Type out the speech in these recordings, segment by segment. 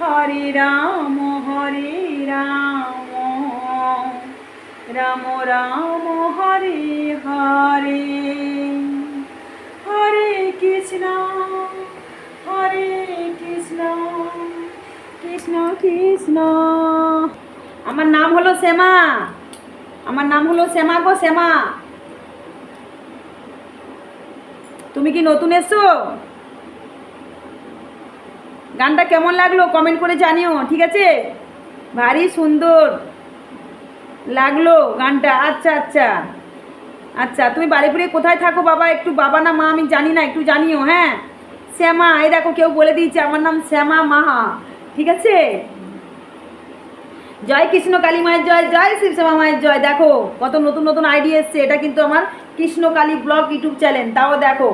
হরে রাম হরে রাম। রাম রাম, হরে হরে। হরে কৃষ্ণ হরে কৃষ্ণ কৃষ্ণ কৃষ্ণ। আমার নাম হলো শ্যামা। আমার নাম হলো শ্যামা গো শ্যামা। তুমি কি নতুন এসছো? গানটা কেমন লাগল? কমেন্ট করে জানিও, ঠিক আছে? ভারী সুন্দর লাগল গানটা। আচ্ছা আচ্ছা। আচ্ছা তুমি বাড়িপুরে কোথায় থাকো বাবা? একটু বাবা না মা আমি জানি না, একটু জানিও হ্যাঁ? শ্যামা, এই দেখো কেউ বলে দিয়েছে, আমার নাম শ্যামা মাহা, ঠিক আছে? জয় কৃষ্ণ কালী মায়ের জয় জয় শিব শ্যামা মায়ের জয়। দেখো, কত নতুন নতুন আইডিয়া এসছে। এটা কিন্তু আমার Krishna Kali blog YouTube channel তাও দেখো।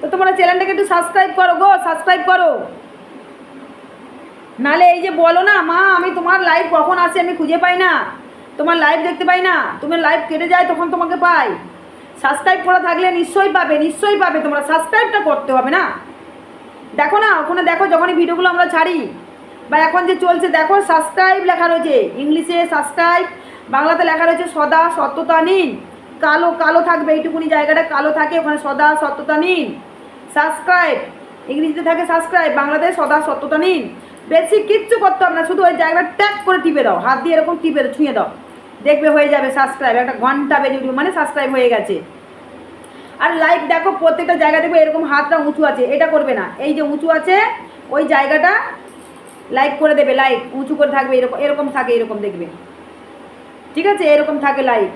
তো তোমরা চ্যানেলটাকে একটু সাবস্ক্রাইব করো গো সাবস্ক্রাইব করো। নালে এই যে বলো না, মা, আমি তোমার লাইভ কখন আসে আমি খুঁজে পাই না। তোমার লাইভ দেখতে পাই না তোমার লাইভ কেটে যায় তখন তোমাকে পাই। সাবস্ক্রাইব করা থাকলে নিশ্চয়ই পাবে নিশ্চয়ই পাবে, তোমরা সাবস্ক্রাইবটা করতে হবে না। দেখো না, ওখানে দেখো যখনই ভিডিওগুলো আমরা ছাড়ি। বা এখন যে চলছে, দেখো সাবস্ক্রাইব লেখা রয়েছে, ইংলিশে সাবস্ক্রাইব বাংলাতে লেখা রয়েছে সদা, সত্যতা নিন কালো কালো থাকবে, এইটুকুনি জায়গাটা কালো থাকে, ওখানে সদা সত্যতা নিন। সাবস্ক্রাইব ইংরেজিতে থাকে সাবস্ক্রাইব বাংলাতে সদা সত্যতা নিন। বেশি কিচ্ছু করতে হবে না, শুধু ওই জায়গাটা ট্যাপ করে টিপে দাও। হাত দিয়ে এরকম টিপে ছুঁয়ে দাও। দেখবে হয়ে যাবে সাবস্ক্রাইব একটা ঘণ্টা বেজে উঠবে মানে সাবস্ক্রাইব হয়ে গেছে। আর লাইক দেখো, প্রত্যেকটা জায়গা দেখবে এরকম হাতটা উঁচু আছে, এটা করবে না। এই যে উঁচু আছে, ওই জায়গাটা লাইক করে দেবে লাইক উঁচু করে থাকবে, এরকম এরকম থাকে, এরকম দেখবে। ঠিক আছে? এরকম থাকে লাইক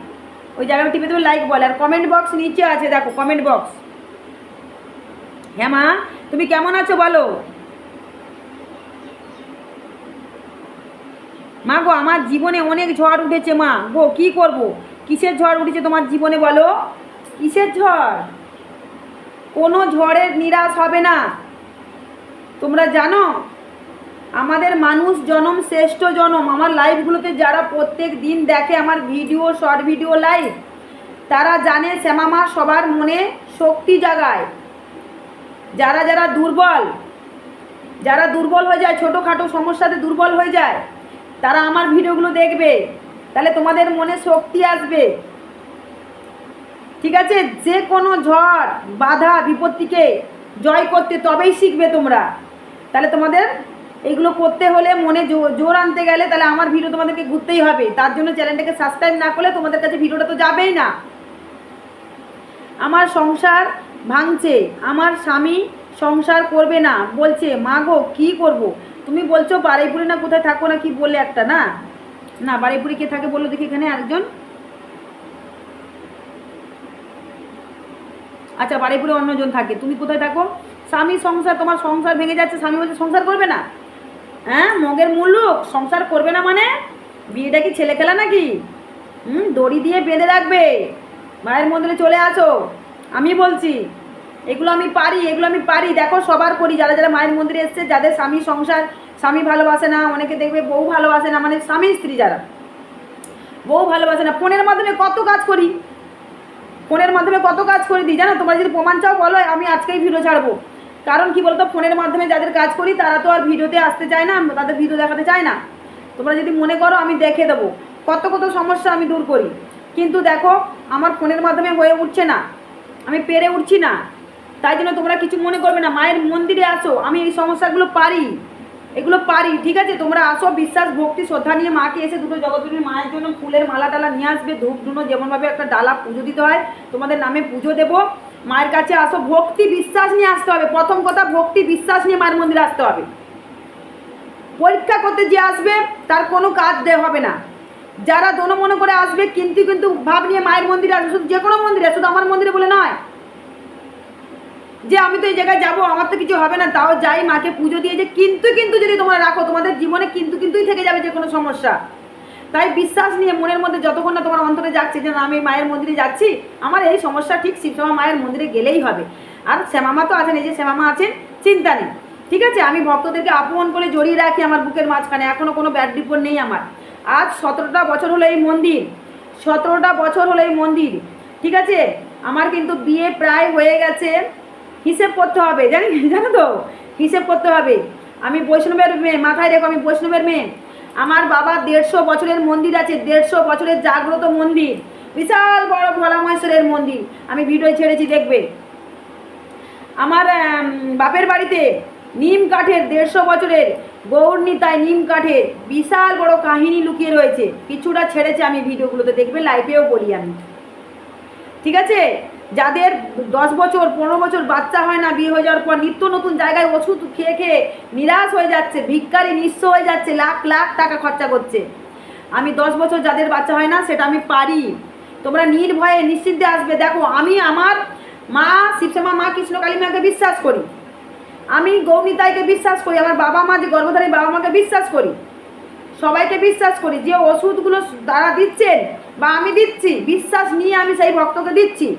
ওই জায়গাটা টিপে দেবে লাইক বলে। আর কমেন্ট বক্স নিচে আছে, দেখো কমেন্ট বক্স হ্যাঁ মা, তুমি কেমন আছো বলো? মা গো, আমার জীবনে অনেক ঝড় উঠেছে মা। গো, কি করব? কিসের ঝড় উঠেছে তোমার জীবনে বলো? কিসের ঝড়? কোনো ঝড়ের নিরাশ হবে না। তোমরা জানো আমাদের মানুষ জনম, শ্রেষ্ঠ জনম। আমার লাইভগুলোতে যারা প্রত্যেক দিন দেখে, আমার ভিডিও শর্ট ভিডিও লাইভ তারা জানে শ্যামামা সবার মনে শক্তি জাগায়। যারা যারা দুর্বল যারা দুর্বল হয়ে যায়, ছোটোখাটো সমস্যাতে দুর্বল হয়ে যায়, তারা আমার ভিডিওগুলো দেখবে। তাহলে তোমাদের মনে শক্তি আসবে। ঠিক আছে? যে কোনো ঝড়, বাধা, বিপত্তিকে জয় করতে তবেই শিখবে তোমরা। তাহলে তোমাদের এইগুলো করতে হলে মনে জোর আনতে গেলে তাহলে আমার ভিডিও তোমাদেরকে ঘুরতেই হবে। তার জন্য চ্যানেলটাকে সাবস্ক্রাইব না করলে তোমাদের কাছে ভিডিওটা তো যাবেই না। আমার সংসার ভাঙছে, আমার স্বামী সংসার করবে না। বলছে, মা গো, কী করব? তুমি বলছো বারুইপুরে না কোথায় থাকো না কি বললে একটা, না? না বারুইপুরে কে থাকে বলল দেখি এখানে একজন আচ্ছা বারুইপুরে অন্যজন থাকে। তুমি কোথায় থাকো? স্বামী সংসার, তোমার সংসার ভেঙে যাচ্ছে, স্বামী বলছে, সংসার করবে না? হ্যাঁ মগের মুল্লুক সংসার করবে না মানে? বিয়েটা কি ছেলে খেলা নাকি? হুম, দড়ি দিয়ে বেঁধে রাখবে। মায়ের মন্দিরে চলে আসো। আমি বলছি, এগুলো আমি পারি, এগুলো আমি পারি। দেখো, সবার করি। যারা যারা মায়ের মন্দিরে এসছে, যাদের স্বামী সংসার, স্বামী ভালোবাসে না, অনেকে দেখবে বউ ভালোবাসে না মানে স্বামী স্ত্রী যারা। বউ ভালোবাসে না। ফোনের মাধ্যমে কত কাজ করি? ফোনের মাধ্যমে কত কাজ করে দিই? জানো, তোমরা যদি প্রমাণ চাও, বলো, আমি আজকেই ভিডিও ছাড়বো। কারণ কি বলতো, ফোনের মাধ্যমে যাদের কাজ করি, তারা তো আর ভিডিওতে আসতে চায় না তাদের ভিডিও দেখাতে চায় না। তোমরা যদি মনে করো, আমি দেখে দেবো, কত কত সমস্যা আমি দূর করি। কিন্তু দেখো, আমার ফোনের মাধ্যমে হয়ে উঠছে না, আমি পেরে উঠছি না। তাই জন্য তোমরা কিছু মনে করবে না, মায়ের মন্দিরে আসো, আমি এই সমস্যাগুলো পারি। এগুলো পারি, ঠিক আছে? তোমরা আসো, বিশ্বাস, ভক্তি, শ্রদ্ধা নিয়ে মাকে এসে দুটো জগৎগুলির মায়ের জন্য ফুলের মালা টালা নিয়ে আসবে। ধূপ ধুনো যেমনভাবে একটা ডালা পুজো দিতে হয়, তোমাদের নামে পুজো দেবো। মায়ের কাছে আসো, ভক্তি বিশ্বাস নিয়ে আসতে হবে। প্রথম কথা, ভক্তি বিশ্বাস নিয়ে মায়ের মন্দিরে আসতে হবে। পরীক্ষা করতে যে আসবে, তার কোনো কাজ দেওয়া হবে না। যারা দোনো মনে করে আসবে, কিন্তু কিন্তু ভাব নিয়ে মায়ের মন্দিরে আসবে, শুধু যে কোনো মন্দিরে, শুধু আমার মন্দিরে বলে নয়। যে আমি তো এই জায়গায় যাব, আমার তো কিছু হবে না, তাও যাই মাকে পুজো দিয়ে যে, কিন্তু কিন্তু যদি তোমরা রাখো, তোমাদের জীবনে কিন্তু কিন্তুই থেকে যাবে যে কোনো সমস্যা। তাই বিশ্বাস নিয়ে মনের মধ্যে যতক্ষণ না তোমার অন্তরে যাচ্ছে যে আমি মায়ের মন্দিরে যাচ্ছি, আমার এই সমস্যা ঠিক শিবসমা মায়ের মন্দিরে গেলেই হবে। আর শ্যামামা তো আছেন, এই যে শ্যামামা আছেন, চিন্তা নেই। ঠিক আছে, আমি ভক্তদেরকে আপন করে জড়িয়ে রাখি আমার বুকের মাঝখানে এখনও কোনো ব্যাড রিপোর্ট নেই আমার। আজ সতেরোটা বছর হলো এই মন্দির, সতেরোটা বছর হলো এই মন্দির। ঠিক আছে, আমার কিন্তু বিয়ে প্রায় হয়ে গেছে, হিসেব করতে হবে। জানি জানো তো, হিসেব করতে হবে। আমি বৈষ্ণবের মেয়ে, মাথায় রেখো, আমি বৈষ্ণবের মেয়ে। আমার বাবা দেড়শো বছরের মন্দির আছে, দেড়শো বছরের জাগ্রত মন্দির। বিশাল বড় ভোলা মহেশ্বরের মন্দির। আমি ভিডিও ছেড়েছি, দেখবে। আমার বাপের বাড়িতে নিম কাঠের দেড়শো বছরের গৌরনীতায় নিম কাঠের বিশাল বড় কাহিনী লুকিয়ে রয়েছে। কিছুটা ছেড়েছে আমি ভিডিওগুলোতে, দেখবে লাইভেও বলি আমি। ঠিক আছে? যাদের দশ বছর, পনেরো বছর বাচ্চা হয় না, বিয়ে হয়ে যাওয়ার পর নিত্য নতুন জায়গায় ওষুধ খেয়ে খেয়ে নিরাশ হয়ে যাচ্ছে, ভিক্ষারি নিঃস্ব হয়ে যাচ্ছে, লাখ লাখ টাকা খরচা করছে। আমি দশ বছর যাদের বাচ্চা হয় না, সেটা আমি পারি। তোমরা নির্ভয়ে, নিশ্চিন্তে আসবে। দেখো, আমি আমার মা শিবশ্যামা মা কৃষ্ণকালী মাকে বিশ্বাস করি। আমি গৌমিতাইকে বিশ্বাস করি। আমার বাবা মা যে গর্ভধারী, বাবা মাকে বিশ্বাস করি। সবাইকে বিশ্বাস করি। যে ওষুধগুলো তারা দিচ্ছেন বা আমি দিচ্ছি, বিশ্বাস নিয়ে আমি সেই ভক্তকে দিচ্ছি।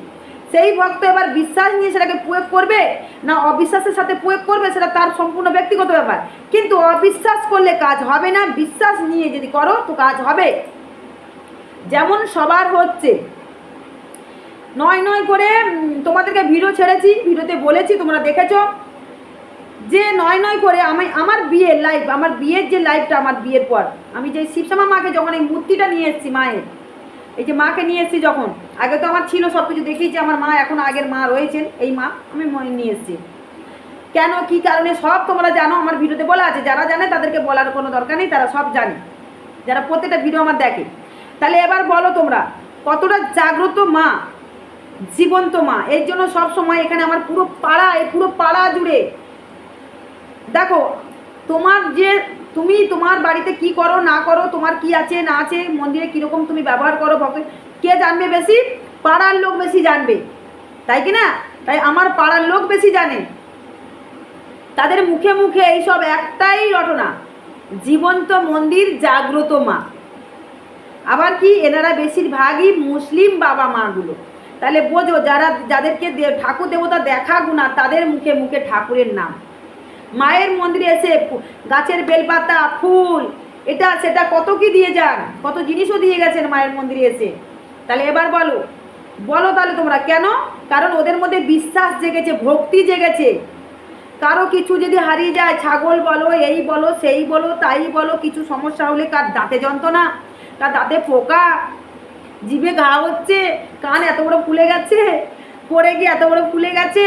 সেই ভক্ত এবার বিশ্বাস নিয়ে সেটাকে প্রয়োগ করবে না অবিশ্বাসের সাথে প্রয়োগ করবে সেটা তার সম্পূর্ণ ব্যক্তিগত ব্যাপার। কিন্তু অবিশ্বাস করলে কাজ হবে না, বিশ্বাস নিয়ে যদি করো তো কাজ হবে। যেমন সবার হচ্ছে। নয় নয় করে তোমাদেরকে ভিডিও ছেড়েছি, ভিডিওতে বলেছি, তোমরা দেখেছ। যে নয় নয় করে আমি, আমার বিয়ের লাইফ আমার বিয়ের যে লাইফটা আমার বিয়ের পর, আমি যে শিবশ্যামা মাকে যখন এই মূর্তিটা নিয়ে এসেছি মায়ের, এই যে মাকে নিয়ে এসেছি যখন আগে তো আমার ছিল সব কিছু দেখিয়েছি আমার মা এখন আগের মা রয়েছেন। এই মা আমি মনে নিয়ে এসেছি। কেন, কি কারণে, সব তোমরা জানো, আমার ভিডিওতে বলা আছে, যারা জানে তাদেরকে বলার কোনো দরকার নেই, তারা সব জানে। যারা প্রত্যেকটা ভিডিও আমার দেখে। তাহলে এবার বলো তোমরা, কতটা জাগ্রত মা, জীবন্ত মা। এর জন্য সব সময় এখানে আমার পুরো পাড়া, এই পুরো পাড়া জুড়ে। দেখো, তোমার যে, তুমি তোমার বাড়িতে কি করো, না করো, তোমার কি আছে, না আছে, মন্দিরে কীরকম তুমি ব্যবহার করো, ভক্ত কে জানবে বেশি? পাড়ার লোক বেশি জানবে। তাই কি না? তাই আমার পাড়ার লোক বেশি জানে। তাদের মুখে মুখে এইসব একটাই রটনা। জীবন্ত মন্দির, জাগ্রত মা। আবার কি? এনারা বেশিরভাগই মুসলিম বাবা মাগুলো। তাহলে বোঝো, যারা, যাদেরকে ঠাকুর দেবতা দেখা গুণা তাদের মুখে মুখে ঠাকুরের নাম। মায়ের মন্দিরে এসে গাছের বেলপাতা, ফুল, এটা, সেটা কত কি দিয়ে যান? কত জিনিসও দিয়ে গেছেন মায়ের মন্দিরে এসে। তাহলে এবার বলো। বলো তাহলে তোমরা। কেন? কারণ ওদের মধ্যে বিশ্বাস জেগেছে, ভক্তি জেগেছে। কারও কিছু যদি হারিয়ে যায়, ছাগল বলো, এই বলো, সেই বলো, তাই বলো, কিছু সমস্যা হলে কার দাঁতে যন্ত্রণা, কার দাঁতে পোকা জিভে ঘা হচ্ছে, কান এত বড় ফুলে গেছে, পড়ে গিয়ে এত বড় ফুলে গেছে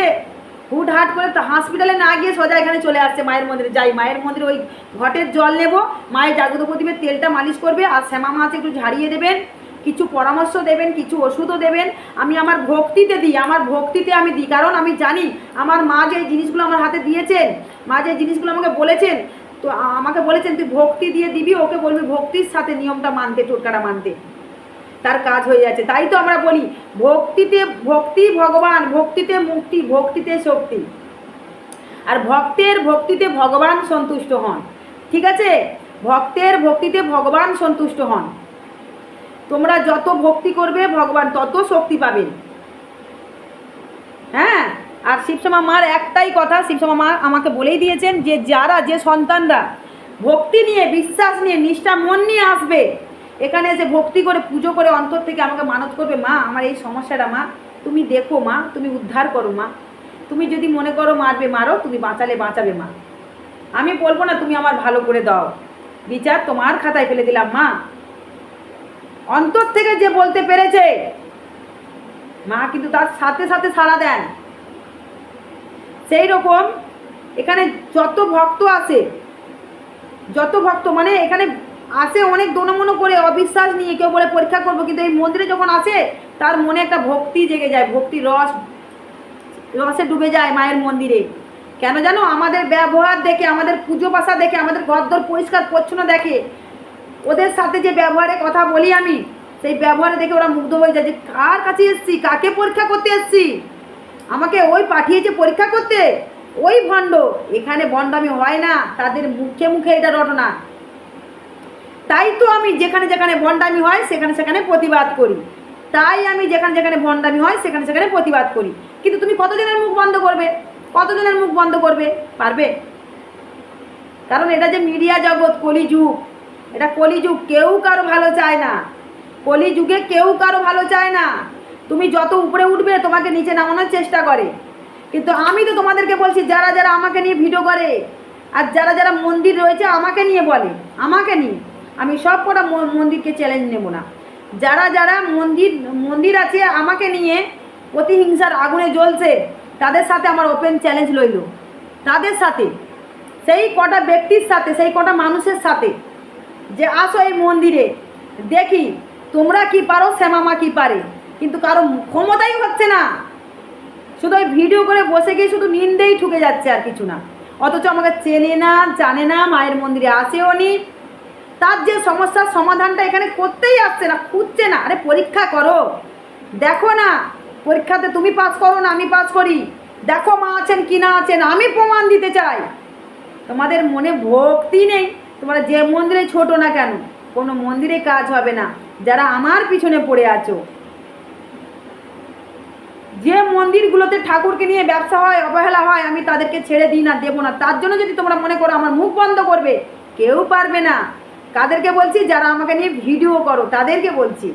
হুট হাট করে তো হসপিটালে না গিয়ে সোজা এখানে চলে আসছে মায়ের মন্দিরে। যাই, মায়ের মন্দিরে ওই ঘটের জল নেব, মায়ের জাগ্রত প্রতিমে তেলটা মালিশ করবে, আর শ্যামা মাছ একটু ঝাড়িয়ে দেবেন। কিছু পরামর্শ দেবেন, কিছু ওষুধও দেবেন। আমি আমার ভক্তিতে দিই, আমার ভক্তিতে আমি দিই। কারণ আমি জানি, আমার মা যে জিনিসগুলো আমার হাতে দিয়েছেন, মা যে জিনিসগুলো আমাকে বলেছেন, তো আমাকে বলেছেন, তুই ভক্তি দিয়ে দিবি, ওকে বলবি ভক্তির সাথে নিয়মটা মানতে টোটকাটা মানতে। তার কাজ হয়ে যাচ্ছে। তাই তো আমরা বলি, ভক্তিতে ভক্তি ভগবান, ভক্তিতে মুক্তি, ভক্তিতে শক্তি। আর ভক্তের ভক্তিতে ভগবান সন্তুষ্ট হন। ঠিক আছে? ভক্তের ভক্তিতে ভগবান সন্তুষ্ট হন। তোমরা যত ভক্তি করবে, ভগবান তত শক্তি পাবেন। হ্যাঁ? আর শিবশ্যামা মার একটাই কথা, শিবশ্যামা মা আমাকে বলেই দিয়েছেন যে যারা, যে সন্তানরা ভক্তি নিয়ে, বিশ্বাস নিয়ে, নিষ্ঠা, মন নিয়ে আসবে, এখানে এসে ভক্তি করে, পুজো করে অন্তর থেকে আমাকে মানত করবে, মা, আমার এই সমস্যাটা, মা, তুমি দেখো, মা, তুমি উদ্ধার করো, মা। তুমি যদি মনে করো মারবে, মারো, তুমি বাঁচালে বাঁচাবে, মা। আমি বলব না তুমি আমার ভালো করে দাও। বিচার তোমার খাতায় ফেলে দিলাম, মা। অন্তর থেকে যে বলতে পেরেছে, মা কিন্তু তার সাথে সাথে সাড়া দেন। সেই রকম এখানে যত ভক্ত আছে, যত ভক্ত মানে এখানে আসে অনেক দোনমনো করে অবিশ্বাস নিয়ে কেউ বলে পরীক্ষা করব, কিন্তু এই মন্দিরে যখন আসে, তার মনে একটা ভক্তি জেগে যায় ভক্তি রস, রসে ডুবে যায় মায়ের মন্দিরে। কেন জানো? আমাদের ব্যবহার দেখে, আমাদের পুজো পাশা দেখে, আমাদের ঘরদোর পরিষ্কার পরিচ্ছন্ন দেখে ওদের সাথে যে ব্যবহারে কথা বলি আমি, সেই ব্যবহারে দেখে ওরা মুগ্ধ হয়ে যায় যে, কার কাছে এসছি? কাকে পরীক্ষা করতে এসছি? আমাকে ওই পাঠিয়েছে পরীক্ষা করতে? ওই ভণ্ড। এখানে ভণ্ডামি হয় না। তাদের মুখে মুখে এটা রটনা। তাই তো আমি যেখানে যেখানে ভণ্ডামি হয়, সেখানে সেখানে প্রতিবাদ করি। তাই আমি যেখানে যেখানে ভণ্ডামি হয়, সেখানে সেখানে প্রতিবাদ করি। কিন্তু তুমি কতজনের মুখ বন্ধ করবে? কতজনের মুখ বন্ধ করবে? পারবে? কারণ এটা যে মিডিয়া জগৎ, কলিযুগ। এটা কলিযুগ, কেউ কারও ভালো চায় না। কলিযুগে কেউ কারও ভালো চায় না। তুমি যত উপরে উঠবে, তোমাকে নিচে নামানোর চেষ্টা করে। কিন্তু আমি তো তোমাদেরকে বলছি, যারা যারা আমাকে নিয়ে ভিডিও করে, আর যারা যারা মন্দির রয়েছে, আমাকে নিয়ে বলে, আমাকে নিয়ে। আমি সব কটা মন্দিরকে চ্যালেঞ্জ নেব না। যারা যারা মন্দির মন্দির আছে, আমাকে নিয়ে প্রতিহিংসার আগুনে জ্বলছে, তাদের সাথে আমার ওপেন চ্যালেঞ্জ লইল। তাদের সাথে, সেই কটা ব্যক্তির সাথে, সেই কটা মানুষের সাথে যে আসো এই মন্দিরে, দেখি তোমরা কি পারো, শ্যামামা কি পারে। কিন্তু কারও ক্ষমতাই হচ্ছে না। শুধু ওই ভিডিও করে বসে গিয়ে শুধু নিন্দেই ঠুকে যাচ্ছে আর কিছু না। অথচ আমাকে চেনে না, জানে না, মায়ের মন্দিরে আসেও নি। তার যে সমস্যার সমাধানটা এখানে করতেই আসছে না, খুঁজছে না। আরে পরীক্ষা করো। দেখো না, পরীক্ষাতে তুমি পাস করো না, আমি পাস করি। দেখো মা আছেন কি না আছেন, আমি প্রমাণ দিতে চাই। তোমাদের মনে ভক্তি নেই। তোমরা যে মন্দিরে ছোট না কেন, কোনো মন্দিরে কাজ হবে না। যারা আমার পিছনে পড়ে আছো। যে মন্দিরগুলোতে ঠাকুরকে নিয়ে ব্যবসা হয়, অবহেলা হয়, আমি তাদেরকে ছেড়ে দিই না, দেবো না। তার জন্য যদি তোমরা মনে করো আমার মুখ বন্ধ করবে, কেউ পারবে না। কাদেরকে বলছি, যারা আমাকে নিয়ে ভিডিও করো, তাদেরকে বলছি।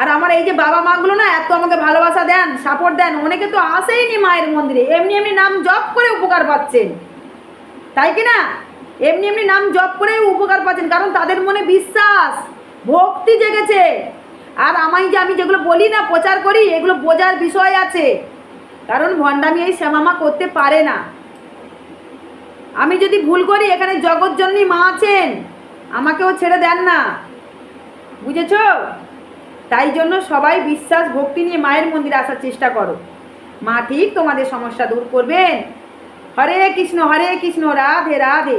আর আমার এই যে বাবা মাগুলো না, এত আমাকে ভালোবাসা দেন সাপোর্ট দেন, অনেকে তো আসেইনি মায়ের মন্দিরে। এমনি এমনি নাম জপ করে উপকার পাচ্ছেন। তাই কি না? এমনি এমনি নাম জপ করেই উপকার পাচ্ছেন, কারণ তাদের মনে বিশ্বাস, ভক্তি জেগেছে। আর আমায় যে আমি যেগুলো বলি না, প্রচার করি, এগুলো বোঝার বিষয় আছে। কারণ ভণ্ডামি এই শ্যামামা করতে পারে না। আমি যদি ভুল করি, এখানে জগৎজননী মা আছেন, আমাকেও ছেড়ে দেন না। বুঝেছ? তাই জন্য সবাই বিশ্বাস, ভক্তি নিয়ে মায়ের মন্দিরে আসার চেষ্টা করো। মা ঠিক তোমাদের সমস্যা দূর করবেন। হরে কৃষ্ণ হরে কৃষ্ণ, রাধে রাধে।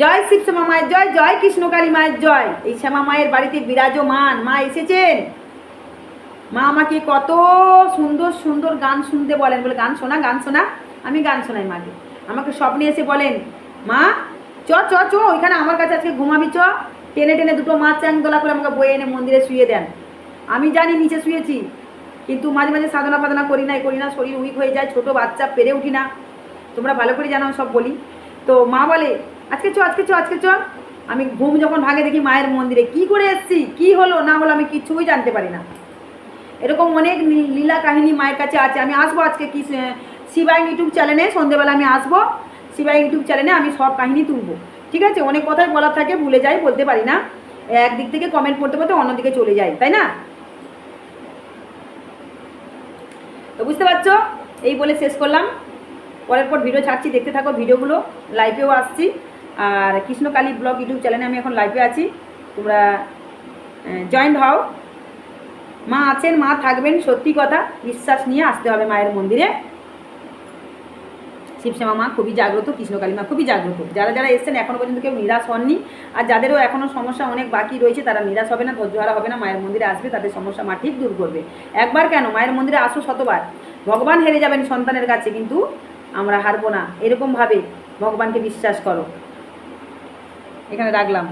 জয় শিব শ্যামা মায়ের জয় জয় কৃষ্ণ কালী মায়ের জয়। এই শ্যামা মায়ের বাড়িতে বিরাজমান। মা এসেছেন। মা আমাকে কত সুন্দর সুন্দর গান শুনতে বলেন। বলে, গান শোনা গান শোনা। আমি গান শোনাই মাকে। আমাকে স্বপ্নে এসে বলেন, মা, চ চ চ, ওইখানে আমার কাছে আজকে ঘুমাবি, চ। টেনে টেনে দুটো মাছ চ্যাং দোলা করে আমাকে বয়ে এনে মন্দিরে শুয়ে দেন। আমি জানি নিচে শুয়েছি, কিন্তু মাঝে মাঝে সাধনা ফাধনা করি নাই করি না, শরীর উইক হয়ে যায়, ছোট বাচ্চা পেরে উঠি না। তোমরা ভালো করে জানো, সব বলি। তো মা বলে আজকে চ আজকে চ আজকে চ। আমি ঘুম যখন ভাগে দেখি মায়ের মন্দিরে। কি করে এসছি? কি হলো? না হলো আমি কিছুই জানতে পারি না। এরকম অনেক লীলা কাহিনী মায়ের কাছে আছে। আমি আসব আজকে কি শিবাই ইউটিউব চ্যানেলে। সন্ধেবেলা আমি আসব। শিবাই ইউটিউব চ্যানেলে আমি সব কাহিনী তুলবো। ঠিক আছে? অনেক কথাই বলার থাকে, ভুলে যাই, বলতে পারি না। একদিক থেকে কমেন্ট করতে করতে অন্যদিকে চলে যাই, তাই না? তো বুঝতে পারছ? এই বলে শেষ করলাম। পরের পর ভিডিও ছাড়ছি। দেখতে থাকো ভিডিওগুলো লাইভেও আসছি। আর কৃষ্ণকালী ব্লগ ইউটিউব চ্যানেলে আমি এখন লাইভে আছি। তোমরা জয়েন্ট হও। মা আছেন, মা থাকবেন, সত্যি কথা, বিশ্বাস নিয়ে আসতে হবে মায়ের মন্দিরে। শিবশ্যামা মা খুবই জাগ্রত, কৃষ্ণকালী মা খুবই জাগ্রত। যারা যারা এসছেন এখনও পর্যন্ত কেউ নিরাশ হননি। আর যাদেরও এখনও সমস্যা অনেক বাকি রয়েছে, তারা নিরাশ হবে না ধৈর্যহারা হবে না, মায়ের মন্দিরে আসবে, তাদের সমস্যা মা ঠিক দূর করবে। একবার কেন? মায়ের মন্দিরে আসো শতবার। ভগবান হেরে যাবেন সন্তানের কাছে, কিন্তু আমরা হারবো না। এরকমভাবে ভগবানকে বিশ্বাস করো। এখানে রাখলাম।